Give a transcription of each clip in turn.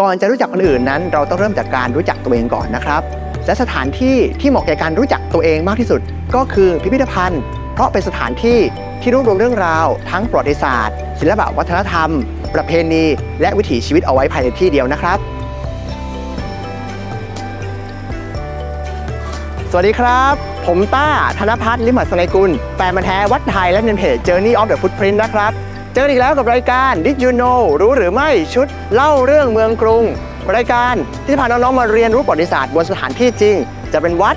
ก่อนจะรู้จักคนอื่นนั้น เราต้องเริ่มจากการรู้จักตัวเองก่อนนะครับ และสถานที่ที่เหมาะแก่การรู้จักตัวเองมากที่สุด ก็คือพิพิธภัณฑ์ เพราะเป็นสถานที่ที่รวบรวมเรื่องราว ทั้งประวัติศาสตร์ ศิลปะวัฒนธรรม ประเพณี และวิถีชีวิตเอาไว้ภายในที่เดียวนะครับ สวัสดีครับ ผมต้าธนพัฒน์ลิมหัสนกุลแฟนมาแท้วัดไทยและเนนเพจ Journey of the Footprint นะครับ เจอกันอีกแล้วกับรายการ Did you know รู้หรือไม่ชุดเล่าเรื่องเมืองกรุง รายการที่จะพาน้องๆมาเรียนรู้ประวัติศาสตร์บนสถานที่จริง จะเป็นวัด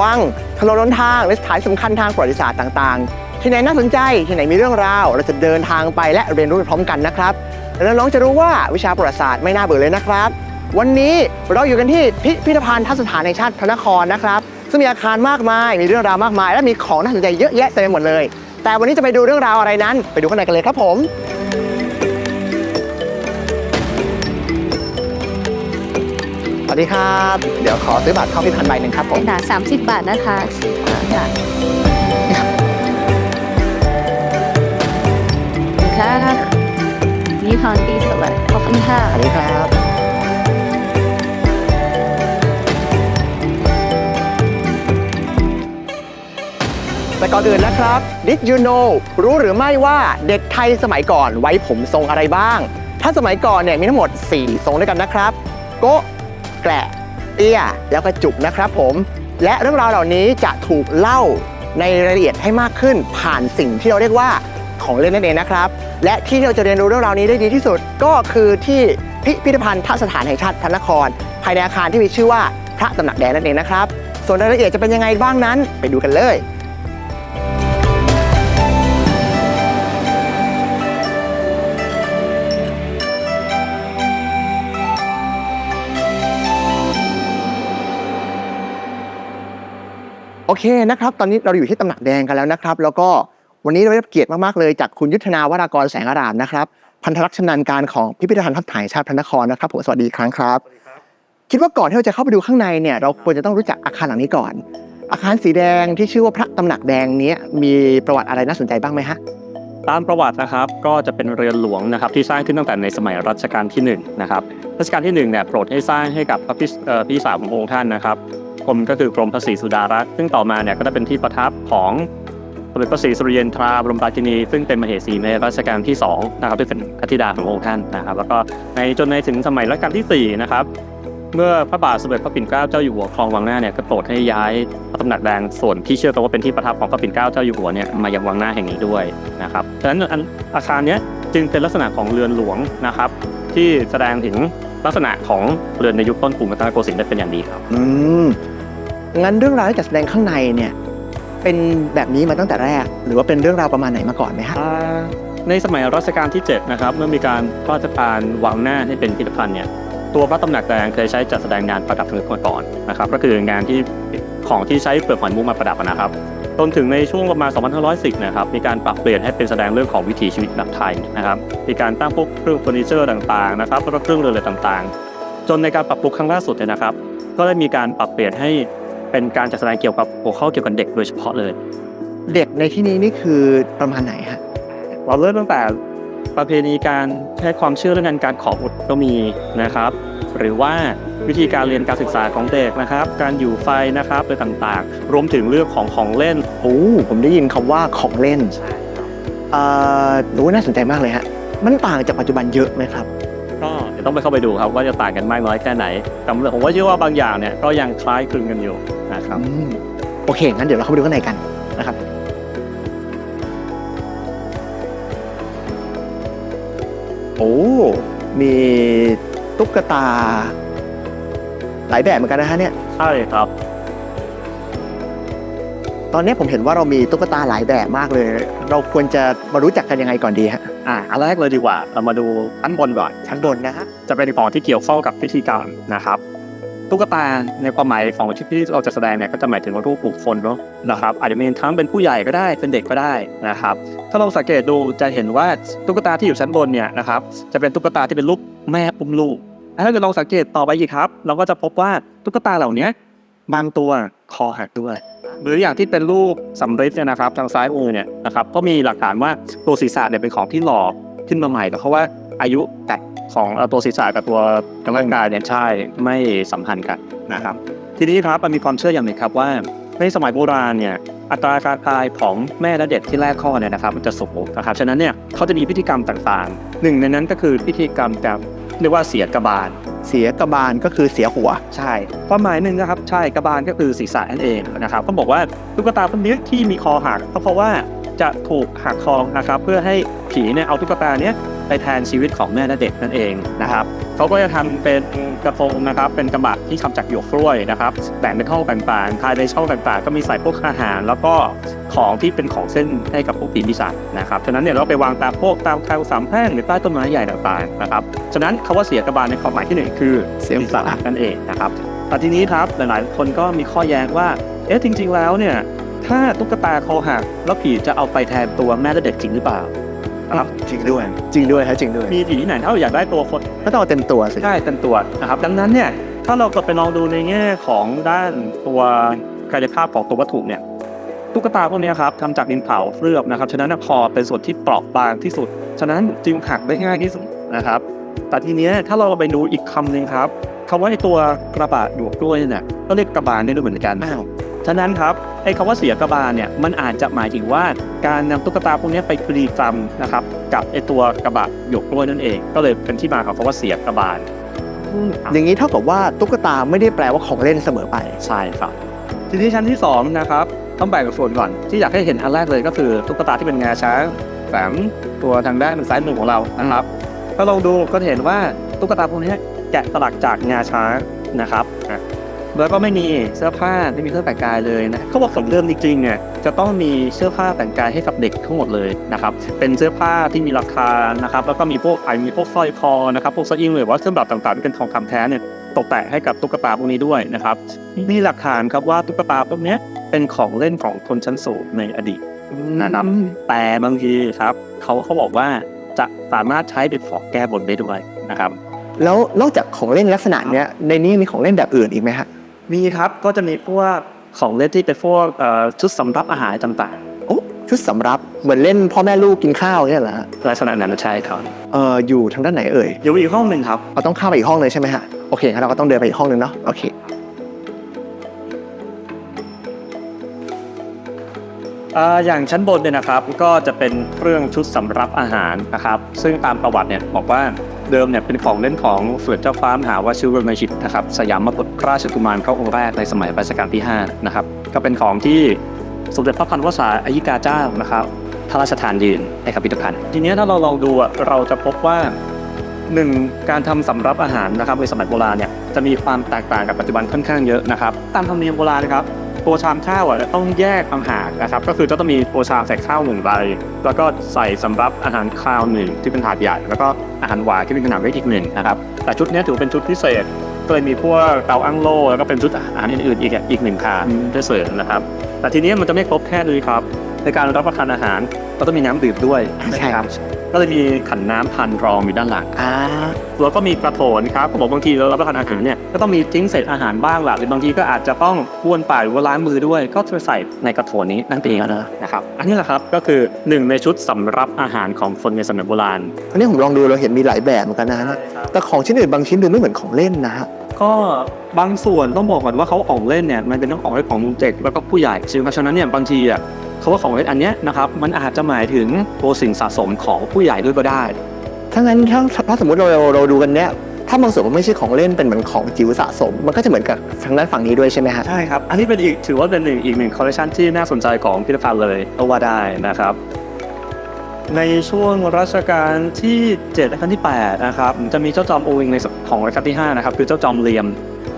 วังถนนหนทาง และสถานสำคัญทางประวัติศาสตร์ต่างๆ ที่ไหนน่าสนใจที่ไหนมีเรื่องราว เราจะเดินทางไปและเรียนรู้ไปพร้อมกันนะครับและน้องๆจะรู้ว่าวิชาประวัติศาสตร์ไม่น่าเบื่อเลยนะครับ วันนี้เราอยู่กันที่พิพิธภัณฑ์ทัศนสถานแห่งชาติพระนครนะครับซึ่งมีอาคารมากมายมีเรื่องราวมากมาย และมีของน่าสนใจเยอะแยะเต็มไปหมดเลย แต่วันนี้จะไปดูเรื่องราวอะไรนั้น ไปดูข้างในกันเลยครับผม สวัสดีครับ เดี๋ยวขอซื้อบัตรเข้าพิพิธภัณฑ์ใบหนึ่งครับผมค่ะ30บาทนะคะค่ะค่ะนี่ทอนดีสวัสดีขอบคุณค่ะ สวัสดีครับ แต่ก่อนอื่นนะครับ Did you know รู้หรือไม่ว่าเด็กไทยสมัยก่อนไว้ผมทรงอะไรบ้าง ถ้าสมัยก่อนเนี่ยมีทั้งหมด 4 ทรงด้วยกันนะครับ โกะแกละเตี้ย แล้วก็จุกนะครับผม และเรื่องราวเหล่านี้จะถูกเล่าในรายละเอียดให้มากขึ้น ผ่านสิ่งที่เราเรียกว่าของเล่นนั่นเองนะครับ และที่เราจะเรียนรู้เรื่องราวนี้ได้ดีที่สุดก็คือที่พิพิธภัณฑ์ทัศนสถานแห่งชาติพระนคร ภายในอาคารที่มีชื่อว่าพระตำหนักแดงนั่นเองนะครับ ส่วนรายละเอียดจะเป็นยังไงบ้างนั้น ไปดูกันเลย โอเคนะครับ ตอนนี้เราอยู่ที่ตำหนักแดงกันแล้วนะครับ แล้วก็วันนี้เราได้รับเกียรติมาก ๆ เลยจากคุณยุทธนาวรากรแสงอารามนะครับ พันธรักษชำนาญการของพิพิธภัณฑ์ทัศน์ถ่ายชาติพระนครนะครับผมสวัสดีอีกครั้งครับ คิดว่าก่อนที่เราจะเข้าไปดูข้างในเนี่ยเราควรจะต้องรู้จักอาคารหลังนี้ก่อน อาคารสีแดงที่ชื่อว่าพระตำหนักแดงเนี้ยมีประวัติอะไรน่าสนใจบ้างไหมฮะ ตามประวัตินะครับก็จะเป็นเรือนหลวงนะครับที่สร้างขึ้นตั้งแต่ในสมัยรัชกาลที่1นะครับรัชกาลที่1เนี่ยโปรดให้สร้างให้กับพระพิสเอ่อพี่สาวของพระองค์ท่านนะครับ กรมก็คือกรมพระศรีสุดารักษ์ซึ่งต่อมาเนี่ยก็ได้เป็นที่ประทับของสมเด็จพระศรีสุริยันทราบรมราชินี ซึ่งเป็นมเหสีในรัชกาลที่2นะครับที่เป็นอธิดาของพระองค์ท่านนะครับ แล้วก็ในจนในถึงสมัยรัชกาลที่4นะครับเมื่อพระบาทสมเด็จพระปิ่นเกล้าเจ้าอยู่หัวครองวังหน้าเนี่ยก็โปรดให้ย้ายพระตำหนักแดงส่วนที่เชื่อกันว่าเป็นที่ประทับของพระปิ่นเกล้าเจ้าอยู่หัวเนี่ยมายังวังหน้าแห่งนี้ด้วยนะครับฉะนั้นอันอาคารเนี้ยจึงเป็นลักษณะของเรือนหลวงนะครับ ที่แสดงถึง ลักษณะของเรือนในยุคต้นกรุงรัตนโกสินทร์ได้เป็นอย่างดีครับ อืมงั้นเรื่องราวที่จัดแสดงข้างในเนี่ยเป็นแบบนี้มาตั้งแต่แรก หรือว่าเป็นเรื่องราวประมาณไหนมาก่อนไหมฮะอ่าในสมัยรัชกาลที่ 7 นะครับ เมื่อมีการพระราชทานวางหน้าให้เป็นพิพิธภัณฑ์เนี่ยตัวพระตำหนักแดงเคยใช้จัดแสดงงานประดับเงินมาก่อนนะครับ ก็คืองานที่ของที่ใช้เปลือกหอยมุกมาประดับนะครับ จนถึงในช่วงประมาณ 2510 นะครับ มีการปรับเปลี่ยนให้เป็นแสดงเรื่องของวิถีชีวิตแบบไทยนะครับ มีการตั้งพวกเครื่องเฟอร์นิเจอร์ต่างๆนะครับ แล้วก็เครื่องเรือนอะไรต่างๆ จนในการปรับปรุงครั้งล่าสุดเนี่ยนะครับ ก็ได้มีการปรับเปลี่ยนให้เป็นการจัดแสดงเกี่ยวกับหัวข้อเกี่ยวกับเด็กโดยเฉพาะเลย เด็กในที่นี้นี่คือประมาณไหนฮะ เราเริ่มตั้งแต่ ประเพณีการใช้ความเชื่อเรื่องการการขอบุตรก็มีนะครับ หรือว่าวิธีการเรียนการศึกษาของเด็กนะครับ การอยู่ไฟนะครับอะไรต่างๆ รวมถึงเรื่องของของเล่นโอ้ผมได้ยินคำว่าของเล่นเอ่อรู้น่าสนใจมากเลยฮะมันต่างจากปัจจุบันเยอะไหมครับ ก็ในดี๋ยวต้องไปเข้าไปดูครับว่าจะต่างกันมากน้อยแค่ไหนแต่ผมว่าเชื่อว่าบางอย่างเนี่ยก็ยังคล้ายคลึงกันอยู่นะครับ อืมโอเค งั้นเดี๋ยวเราเข้าไปดูข้างในกันนะครับ โอ้ มีตุ๊กตา หลายแบบเหมือนกันนะฮะเนี่ย ใช่ครับ ตอนนี้ผมเห็นว่าเรามีตุ๊กตาหลายแบบมากเลย เราควรจะมารู้จักกันยังไงก่อนดีฮะ อ่าอันแรกเลยดีกว่า เรามาดูชั้นบนก่อน ชั้นบนนะฮะ จะเป็นของที่เกี่ยวข้องกับพิธีกรรมนะครับ ตุ๊กตาในความหมายของที่ที่เราจะแสดงเนี่ยก็จะหมายถึงว่ารูปบุคคลเนาะนะครับอาจจะเป็นทั้งเป็นผู้ใหญ่ก็ได้เป็นเด็กก็ได้นะครับ ถ้าเราสังเกตดูจะเห็นว่าตุ๊กตาที่อยู่ชั้นบนเนี่ยนะครับจะเป็นตุ๊กตาที่เป็นรูปแม่อุ้มลูกถ้าเกิดลองสังเกตต่อไปอีกครับ เราก็จะพบว่าตุ๊กตาเหล่านี้บางตัวคอหักด้วย หรืออย่างที่เป็นรูปสำริดเนี่ยนะครับ ทางซ้ายมือเนี่ยนะครับก็มีหลักฐานว่าตัวศีรษะเนี่ยเป็นของที่หล่อขึ้นมาใหม่เพราะว่าอายุแต่ ของเอ่อตัวศีรษะกับตัวร่างกายเนี่ยใช่ไม่สัมพันธ์กันนะครับ ทีนี้ครับมันมีความเชื่ออย่างหนึ่งครับว่าในสมัยโบราณเนี่ยอัตราการตายของแม่และเด็กที่แรกคลอดเนี่ยนะครับมันจะสูงนะครับฉะนั้นเนี่ยเขาจะมีพิธีกรรมต่างๆ หนึ่งในนั้นก็คือพิธีกรรมแบบเรียกว่าเสียกบาล เสียกระบาลก็คือเสียหัว ใช่ความหมายหนึ่งนะครับใช่กระบาลก็คือศีรษะนั่นเองนะครับเขาบอกว่าตุ๊กตาพวกนี้ที่มีคอหักก็เพราะว่าจะถูกหักคอนะครับเพื่อให้ผีเนี่ยเอาตุ๊กตาเนี้ย ไปแทนชีวิตของแม่และเด็กนั่นเองนะครับเขาก็จะทำเป็นกระทงนะครับ เป็นกระบะที่ทำจากหยวกกล้วยนะครับแบ่งเป็นห้องต่างๆภายในช่องต่างๆ ก็มีใส่พวกอาหาร แล้วก็ของที่เป็นของเส้นให้กับพวกผีปีศาจนะครับฉะนั้นเนี่ยเราไปวางตามพวกตามทางสามแพร่งหรือใต้ต้นไม้ใหญ่ต่างๆนะครับฉะนั้นคำว่าเสียกระบาลในความหมายที่หนึ่งคือเสียสละนั่นเองนะครับแต่ทีนี้ครับหลายๆ คนก็มีข้อแย้งว่าเอ๊ะจริง ๆ แล้วเนี่ยถ้าตุ๊กตาคอหักแล้วผีจะเอาไปแทนตัวแม่และเด็กจริงหรือเปล่า นะครับ จริงด้วย จริงด้วยฮะจริงด้วย มีผีที่ไหนถ้าเราอยากได้ตัวคนก็ต้องเอาเต็มตัวสิ ได้เต็มตัวนะครับ ดังนั้นเนี่ยถ้าเราก็ไปลองดูในแง่ของด้านตัวกายภาพของตัววัตถุเนี่ยตุ๊กตาพวกเนี้ยครับทำจากดินเผาเคลือบนะครับ ฉะนั้นคอเป็นส่วนที่เปราะบางที่สุด ฉะนั้นจึงหักได้ง่ายที่สุดนะครับ แต่ทีเนี้ยถ้าเราไปดูอีกคำหนึ่งครับคำว่าไอ้ตัวกระบะหยวกกล้วยเนี่ยก็เรียกกระบาลได้ด้วยเหมือนกันอ้าว ฉะนั้นครับไอ้คำว่าเสียกระบาลเนี่ยมันอาจจะหมายถึงว่าการนำตุ๊กตาพวกเนี้ยไปพรีกรรมนะครับกับไอ้ตัวกระบะหยวกกล้วยนั่นเอง ก็เลยเป็นที่มาของคำว่าเสียกระบาลอย่างนี้เท่ากับว่าตุ๊กตาไม่ได้แปลว่าของเล่นเสมอไปใช่ครับทีนี้ชั้นที่สองนะครับต้องแบ่งเป็นส่วนก่อนที่อยากให้เห็นอันแรกเลยก็คือตุ๊กตาที่เป็นงาช้างแฝงตัวทางด้านซ้ายมือของเรานะครับถ้าลองดูก็จะเห็นว่าตุ๊กตาพวกนี้แกะสลักจากงาช้างนะครับอะ แล้วก็ไม่มีเสื้อผ้าไม่มีเครื่องแต่งกายเลยนะเขาบอกสมเริ่มจริงๆเนี่ยจะต้องมีเสื้อผ้าแต่งกายให้กับเด็กทั้งหมดเลยนะครับเป็นเสื้อผ้าที่มีราคานะครับแล้วก็มีพวกไอมีพวกสร้อยคอนะครับพวกสร้อยอิงหรือว่าเครื่องประดับต่างๆที่เป็นทองคำแท้เนี่ยตกแต่งให้กับตุ๊กตาพวกนี้ด้วยนะครับมีหลักฐานครับว่าตุ๊กตาพวกนี้เป็นของเล่นของคนชั้นสูงในอดีตนะครับแต่บางทีครับเขาเขาบอกว่าจะสามารถใช้เป็นของแก้บนได้ด้วยนะครับแล้วนอกจากของเล่นลักษณะเนี้ยในนี้มีของเล่นแบบอื่นอีกไหมฮะ มีครับก็จะมีพวกของเล่นที่เป็นพวกเอ่อชุดสำรับอาหารต่างโอ้ชุดสำรับเหมือนเล่นพ่อแม่ลูกกินข้าวเนี่ยเหรอฮะๆลักษณะนั้นใช่ครับเอออยู่ทางด้านไหนเอ่ยอยู่อีกห้องหนึ่งครับ เราต้องเข้าไปอีกห้องเลยใช่ไหมฮะโอเคงั้นเราก็ต้องเดินไปอีกห้องหนึ่งเนาะโอเค อ่าอย่างชั้นบนเนี่ยนะครับก็จะเป็นเครื่องชุดสำรับอาหารนะครับ ซึ่งตามประวัติเนี่ยบอกว่า เดิมเนี่ยเป็นของเล่นของส่วนเจ้าฟ้ามหาวชิรมหิตนะครับสยามกุฎราชกุมารพระองค์แรกในสมัยรัชกาลที่5นะครับก็เป็นของที่สมเด็จพระพันวษาอายิกาเจ้านะครับพระราชทานยืนให้กับพิพิธภัณฑ์ทีเนี้ยถ้าเราลองดูอะเราจะพบว่าหนึ่งการทำสำรับอาหารนะครับในสมัยโบราณเนี่ยจะมีความแตกต่างกับปัจจุบันค่อนข้างเยอะนะครับ ตามธรรมเนียมโบราณนะครับ ตัวชามข้าวอะต้องแยกต่างหากนะครับ ก็คือจะต้องมีตัวชามใส่ข้าวหนึ่งใบแล้วก็ใส่สำรับอาหารข้าวหนึ่งที่เป็นถาดใหญ่แล้วก็อาหารหวานที่เป็นขนาดเล็กอีกหนึ่งนะครับแต่ชุดเนี้ยถือเป็นชุดพิเศษก็เลยมีพวกเตาอั้งโล่แล้วก็เป็นชุดอาหารอื่นๆอีกอีกหนึ่งถาดอืมที่เสริมนะครับ แต่ทีนี้มันจะไม่ครบแค่นี้ครับ ในการรับประทานอาหารก็ต้องมีน้ำดื่มด้วยใช่ครับก็เลยมีขันน้ำพันรองอยู่ด้านหลังอ่าแล้วก็มีกระโถนครับเขาบอกบางทีเรารับประทานอาหารเนี่ยก็ต้องมีทิ้งเศษอาหารบ้างแหละหรือบางทีก็อาจจะต้องบ้วนปากหรือว่าล้างมือด้วย ก็จะใส่ในกระโถนนี้นั่นเองนะครับอันนี้แหละครับก็คือหนึ่งในชุดสำรับอาหารของคนในสมัยโบราณอันนี้ผมลองดูเราเห็นมีหลายแบบเหมือนกันนะฮะแต่ของชิ้นอื่นบางชิ้นดูไม่เหมือนของเล่นนะฮะก็บางส่วนต้องบอกก่อนว่าเขาของเล่นเนี่ยมันเป็นต้องของเล่นของเด็กแล้วก็ผู้ใหญ่ซึ่งเพราะฉะนั้นเนี่ยบางทีอะ เขาว่าของเล่นอันเนี้ยนะครับมันอาจจะหมายถึงตัวสิ่งสะสมของผู้ใหญ่ด้วยก็ได้ถ้างั้นถ้าถ้าสมมติเราเราเราดูกันเนี้ยถ้าบางส่วนมันไม่ใช่ของเล่นเป็นเหมือนของจิ๋วสะสม มันก็จะเหมือนกับทางด้านฝั่งนี้ด้วยใช่ไหมฮะใช่ครับ อันนี้เป็นอีกถือว่าเป็นหนึ่งอีกหนึ่งคอลเลคชันที่น่าสนใจของพิพิธภัณฑ์เลยก็ว่าได้นะครับ ในช่วงรัชกาลที่7และรัชกาลที่8นะครับจะมีเจ้าจอมโอวิงในของรัชกาลที่5นะครับคือเจ้าจอมเลียม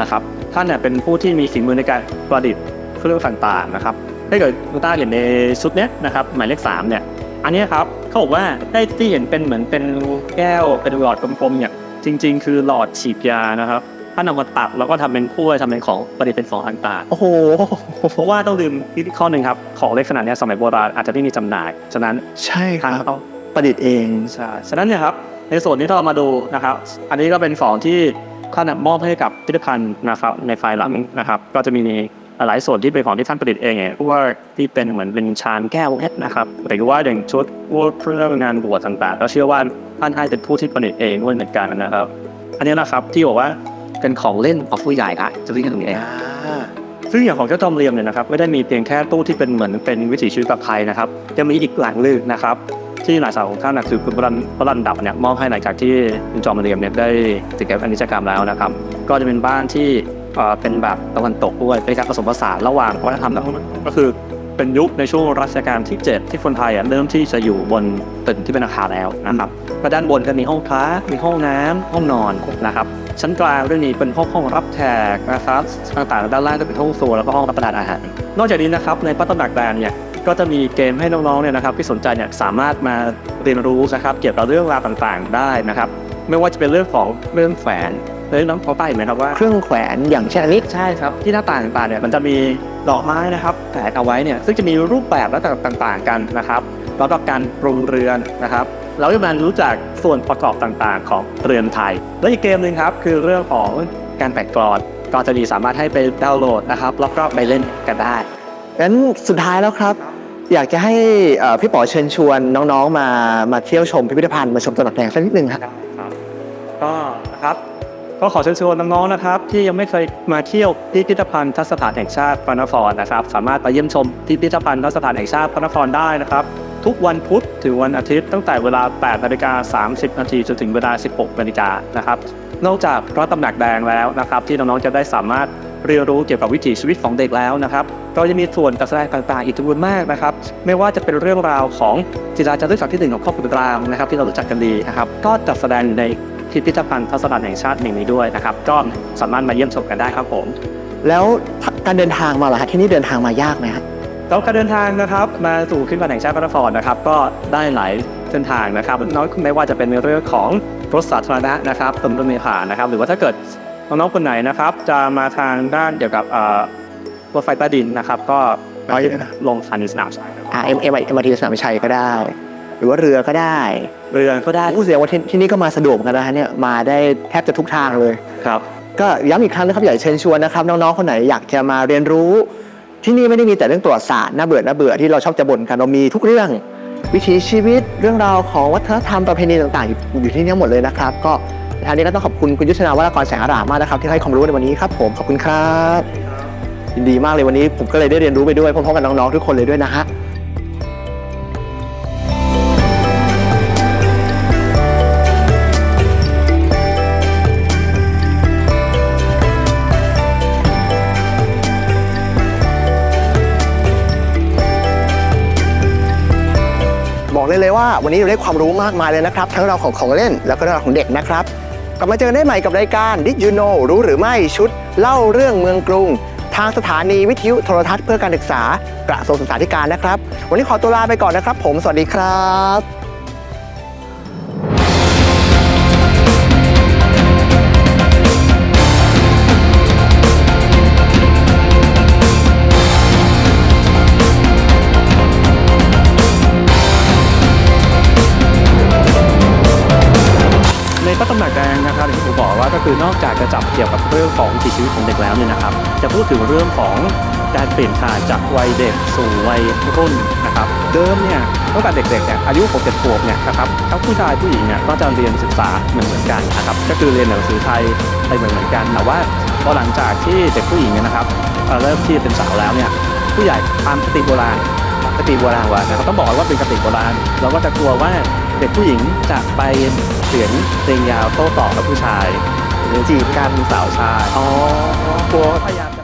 นะครับท่านเนี่ยเป็นผู้ที่มีฝีมือในการประดิษฐ์เครื่องต่างๆนะครับ ถ้าเกิดคุณต้าเห็นในชุดเนี้ยนะครับหมายเลขสามเนี่ยอันเนี้ยครับเขาบอกว่าได้ที่เห็นเป็นเหมือนเป็นแก้วเป็นหลอดกลมๆเนี่ยจริง ๆ คือหลอดฉีดยานะครับท่านเอามาตัดแล้วก็ทำเป็นถ้วยทำเป็นของประดิษฐ์เป็นของต่างๆโอ้โหเพราะว่าต้องลืมอีกข้อหนึ่งครับของเล็กขนาดเนี้ยสมัยโบราณอาจจะไม่มีจำหน่ายฉะนั้นใช่คทารังบเขาประดิษฐ์เองใช่ฉะนั้นเนี่ยครับในส่วนนี้ถ้าเรามาดูนะครับ อันนี้ก็เป็นของที่ท่านน่ะมอบให้กับพิพิธภัณฑ์นะครับในไฟล์หลังนะครับ ก็จะมี หลายส่วนที่เป็นของที่ท่านประดิษฐ์เองเนี่ยพวกที่เป็นเหมือนเป็นชานแก้วเพชรนะครับหรือว่าอย่างชุดพวกเครื่องงานบวชต่างๆก็เชื่อว่าท่านให้เป็นผู้ที่ประดิษฐ์เองด้วยเหมือนกันนะครับ อันนี้นะครับที่บอกว่าเป็นของเล่นของผู้ใหญ่ค่ะจะเรียกกันตรงนี้ซึ่งอย่างของเจ้าจอมเรียมเนี่ยนะครับไม่ได้มีเพียงแค่ตู้ที่เป็นเหมือนเป็นวิถีชีวิตแบบไทยนะครับยังมีอีกหลังลึกนะครับที่หลานสาวของท่านนะคือคุณพระรันพระรันดับเนี่ยมอบให้หลังจากที่คุณจอมเรียมเนี่ยได้ถึงแก่อนิจกรรมแล้วนะครับ ก็จะเป็นบ้านที่ เป็นแบบตะวันตกด้วยเป็นการผสมผสานระหว่างวัฒนธรรมก็คือเป็นยุคในช่วงรัชกาลที่ 7 ที่คนไทยเริ่มที่จะอยู่บนตึกที่เป็นอาคารแล้วนะครับก็ด้านบนก็มีห้องพักมีห้องน้ำห้องนอนนะครับ ชั้นกลางเรื่องนี้เป็นห้องห้องรับแขกนะครับต่างๆ ด้านล่างก็เป็นห้องโซนแล้วก็ห้องรับประทานอาหาร นอกจากนี้นะครับในพระตำหนักแดนเนี่ยก็จะมีเกมให้น้องๆเนี่ยนะครับที่สนใจเนี่ยสามารถมาเรียนรู้นะครับเกี่ยวกับเรื่องราวต่างๆ ได้นะครับ ไม่ว่าจะเป็นเรื่องของเรื่องแฝน เรื่องน้องเขาใต้ไหมครับว่าเครื่องแขวนอย่างเช่นอันนี้ใช่ครับที่หน้าต่างต่างๆเนี่ยมันจะมีดอกไม้นะครับแฝงเอาไว้เนี่ยซึ่งจะมีรูปแบบและต่างๆกันนะครับแล้วก็การปรุงเรือนนะครับเราจะมารู้จักส่วนประกอบต่างๆ ของเรือนไทย และอีกเกมหนึ่งครับคือเรื่องของการแต่งกลอนก็จะมีสามารถให้ไปดาวน์โหลดนะครับแล้วก็ไปเล่นกันได้งั้นสุดท้ายแล้วครับ อยากจะให้เอ่อพี่ป๋อเชิญชวนน้องๆมามาเที่ยวชมพิพิธภัณฑ์มาชมตลาดแดงสักนิดนึงครับครับก็นะครับ ก็ขอเชิญชวนน้องๆนะครับ ที่ยังไม่เคยมาเที่ยวพิพิธภัณฑ์ทัศนสถานแห่งชาติพระนครนะครับ สามารถไปเยี่ยมชมพิพิธภัณฑ์ทัศนสถานแห่งชาติพระนครได้นะครับ ทุกวันพุธถึงวันอาทิตย์ตั้งแต่เวลา 8นาฬิกา30นาทีจนถึงเวลา 16นาฬิกานะครับนอกจากพระตำหนักแดงแล้วนะครับ ที่น้องๆจะได้สามารถเรียนรู้เกี่ยวกับวิถีชีวิตของเด็กแล้วนะครับเราจะมีส่วนการแสดงต่างๆอีกจำนวนมากนะครับ ไม่ว่าจะเป็นเรื่องราวของจิราจารึกศักดิ์ที่หนึ่งของครอบครัวรามนะครับ ที่เรารู้จักกันดีนะครับ ก็จัดแสดงใน พิพิธภัณฑ์ทัศนสถานแห่งชาติแห่งนี้ด้วยนะครับ ก็สามารถมาเยี่ยมชมกันได้ครับผม แล้วการเดินทางมาเหรอฮะที่นี่เดินทางมายากไหมครับแล้วการเดินทางนะครับมาสู่ขึ้นมาแห่งชาติพระนครนะครับ ก็ได้หลายเส้นทางนะครับน้อยไม่ว่าจะเป็นในเรื่องของรถสาธารณะนะครับตำรวจเมล์ผ่านนะครับ หรือว่าถ้าเกิดน้องๆคนไหนนะครับ จะมาทางด้านเกี่ยวกับเอ่อรถไฟใต้ดินนะครับ ก็อ๋อเยอะนะลงสถานีสนามชัยอ่าเอ็มเอ็มเอ็มอาร์ทีสนามชัยก็ได้ หรือว่าเรือก็ได้ เรือก็ได้ผู้เสียว่าที่ที่นี่ก็มาสะดวกเหมือนกันนะฮะเนี่ยมาได้แทบจะทุกทางเลย ครับ ก็ย้ำอีกครั้งนะครับอยากจะเชิญชวนนะครับ น้องๆคนไหนอยากจะมาเรียนรู้ ที่นี่ไม่ได้มีแต่เรื่องประวัติศาสตร์น่าเบื่อน่าเบื่อที่เราชอบจะบ่นกันเรามีทุกเรื่องวิถีชีวิตเรื่องราวของวัฒนธรรมประเพณีต่างๆ อยู่อยู่ที่นี่หมดเลยนะครับ ก็ทางนี้ก็ต้องขอบคุณคุณยุทธนาวรากรแสงอารามมากนะครับที่ให้ความรู้ในวันนี้ครับ ผมขอบคุณครับยินดีมากเลยวันนี้ผมก็เลยได้เรียนรู้ไปด้วยพร้อมๆกับน้องๆทุกคนเลยด้วยนะฮะ เลยเลยว่าวันนี้เราได้ความรู้มากมายเลยนะครับ ทั้งเราของของเล่นแล้วก็เราของเด็กนะครับ กลับมาเจอกันได้ใหม่กับรายการ Did You Know รู้หรือไม่ชุด เล่าเรื่องเมืองกรุง ทางสถานีวิทยุโทรทัศน์เพื่อการศึกษากระทรวงศึกษาธิการนะครับ วันนี้ขอตัวลาไปก่อนนะครับ ผมสวัสดีครับ คือนอกจากจะจับเกี่ยวกับเรื่องของวิถีชีวิตของเด็กแล้วเนี่ยนะครับ จะพูดถึงเรื่องของการเปลี่ยนผ่านจากวัยเด็กสู่วัยรุ่นนะครับเดิมเนี่ยตั้งแต่เด็กๆเนี่ยอายุ6 7ขวบเนี่ยนะครับทั้งผู้ชายผู้หญิงเนี่ยก็จะเรียนศึกษาเหมือนเหมือนกันนะครับก็คือเรียนหนังสือไทยไปเหมือนเหมือนกันแต่ว่าพอหลังจากที่เด็กผู้หญิงเนี่ยนะครับเอ่อเริ่มที่จะเป็นสาวแล้วเนี่ยผู้ใหญ่ตามคติโบราณคติโบราณว่านะครับต้องบอกว่าเป็นคติโบราณเราก็จะกลัวว่าเด็กผู้หญิงจะไปเสียงเพลงยาวโต้ตอบกับผู้ชาย หรือจีบกันสาวชายอ๋อกลัวพยายาม